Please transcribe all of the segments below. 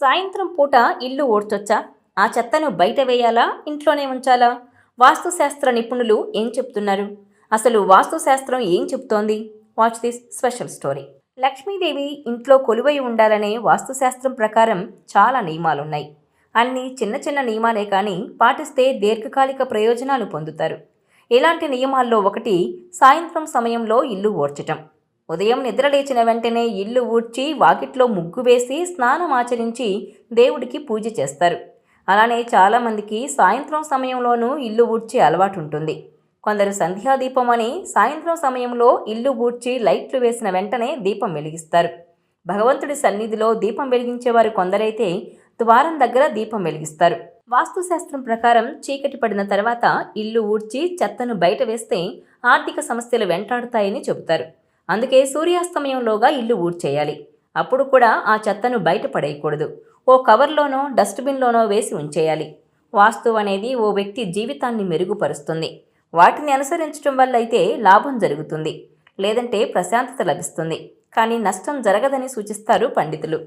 సాయంత్రం పూట ఇల్లు ఓడ్చొచ్చా? ఆ చెత్తను బయట వేయాలా? ఇంట్లోనే ఉంచాలా? వాస్తుశాస్త్ర నిపుణులు ఏం చెప్తున్నారు? అసలు వాస్తుశాస్త్రం ఏం చెప్తోంది watch this special story Lakshmidevi ఇంట్లో కొలువై ఉండాలనే వాస్తుశాస్త్రం ప్రకారం చాలా నియమాలున్నాయి. అన్ని చిన్న చిన్న నియమాలే కానీ పాటిస్తే దీర్ఘకాలిక ప్రయోజనాలు పొందుతారు. ఇలాంటి నియమాల్లో ఒకటి సాయంత్రం సమయంలో ఇల్లు ఓడ్చటం. ఉదయం నిద్ర లేచిన వెంటనే ఇల్లు ఊడ్చి వాకిట్లో ముగ్గు వేసి స్నానం ఆచరించి దేవుడికి పూజ చేస్తారు. అలానే చాలామందికి సాయంత్రం సమయంలోనూ ఇల్లు ఊడ్చే అలవాటు ఉంటుంది కొందరు సంధ్యాదీపం అని సాయంత్రం సమయంలో ఇల్లు ఊడ్చి లైట్లు వేసిన వెంటనే దీపం వెలిగిస్తారు. భగవంతుడి సన్నిధిలో దీపం వెలిగించేవారు కొందరైతే ద్వారం దగ్గర దీపం వెలిగిస్తారు. వాస్తుశాస్త్రం ప్రకారం చీకటి పడిన తర్వాత ఇల్లు ఊడ్చి చెత్తను బయట వేస్తే ఆర్థిక సమస్యలు వెంటాడుతాయని చెబుతారు. అందుకే సూర్యాస్తమయంలోగా ఇల్లు ఊడ్చేయాలి. అప్పుడు కూడా ఆ చెత్తను బయట పడేయకూడదు. ఓ కవర్లోనో డస్ట్బిన్లోనో వేసి ఉంచేయాలి. వాస్తు అనేది ఓ వ్యక్తి జీవితాన్ని మెరుగుపరుస్తుంది. వాటిని అనుసరించడం వల్ల అయితే లాభం జరుగుతుంది. లేదంటే ప్రశాంతత లభిస్తుంది. కానీ నష్టం జరగదని సూచిస్తారు పండితులు.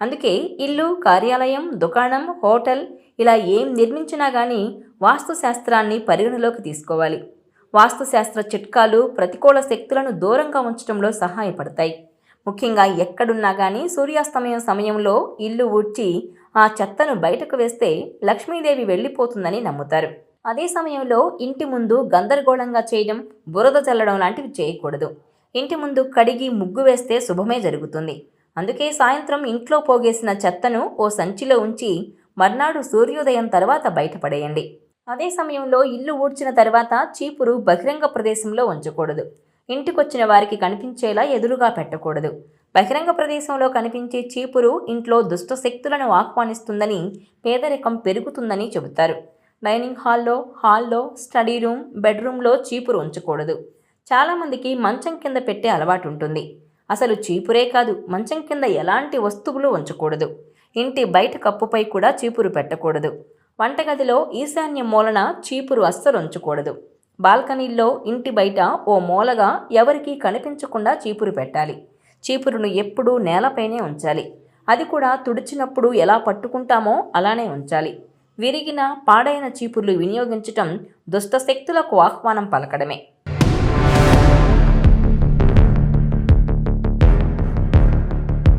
అందుకే ఇల్లు కార్యాలయం దుకాణం హోటల్ ఇలా ఏం నిర్మించినా కానీ వాస్తుశాస్త్రాన్ని పరిగణలోకి తీసుకోవాలి. వాస్తుశాస్త్ర చిట్కాలు ప్రతికూల శక్తులను దూరంగా ఉంచడంలో సహాయపడతాయి. ముఖ్యంగా ఎక్కడున్నా కానీ సూర్యాస్తమయం సమయంలో ఇల్లు ఊడ్చి ఆ చెత్తను బయటకు వేస్తే లక్ష్మీదేవి వెళ్ళిపోతుందని నమ్ముతారు. అదే సమయంలో ఇంటి ముందు గందరగోళంగా చేయడం బురద చల్లడం లాంటివి చేయకూడదు. ఇంటి ముందు కడిగి ముగ్గు వేస్తే శుభమే జరుగుతుంది. అందుకే సాయంత్రం ఇంట్లో పోగేసిన చెత్తను ఓ సంచిలో ఉంచి మర్నాడు సూర్యోదయం తర్వాత బయటపడేయండి అదే సమయంలో ఇల్లు ఊడ్చిన తర్వాత చీపురు బహిరంగ ప్రదేశంలో ఉంచకూడదు. ఇంటికొచ్చిన వారికి కనిపించేలా ఎదురుగా పెట్టకూడదు. బహిరంగ ప్రదేశంలో కనిపించే చీపురు ఇంట్లో దుష్ట శక్తులను ఆహ్వానిస్తుందని పేదరికం పెరుగుతుందని చెబుతారు. డైనింగ్ హాల్లో హాల్లో స్టడీ రూమ్ బెడ్రూమ్లో చీపురు ఉంచకూడదు. చాలామందికి మంచం కింద పెట్టే అలవాటు ఉంటుంది అసలు చీపురే కాదు మంచం కింద ఎలాంటి వస్తువులు ఉంచకూడదు. ఇంటి బయట కప్పుపై కూడా చీపురు పెట్టకూడదు. వంటగదిలో ఈశాన్య మూలన చీపురు అస్సలు ఉంచకూడదు బాల్కనీల్లో ఇంటి బయట ఓ మూలగా ఎవరికీ కనిపించకుండా చీపురు పెట్టాలి. చీపురును ఎప్పుడూ నేలపైనే ఉంచాలి. అది కూడా తుడిచినప్పుడు ఎలా పట్టుకుంటామో అలానే ఉంచాలి. విరిగిన పాడైన చీపుర్లు వినియోగించటం దుష్టశక్తులకు ఆహ్వానం పలకడమే.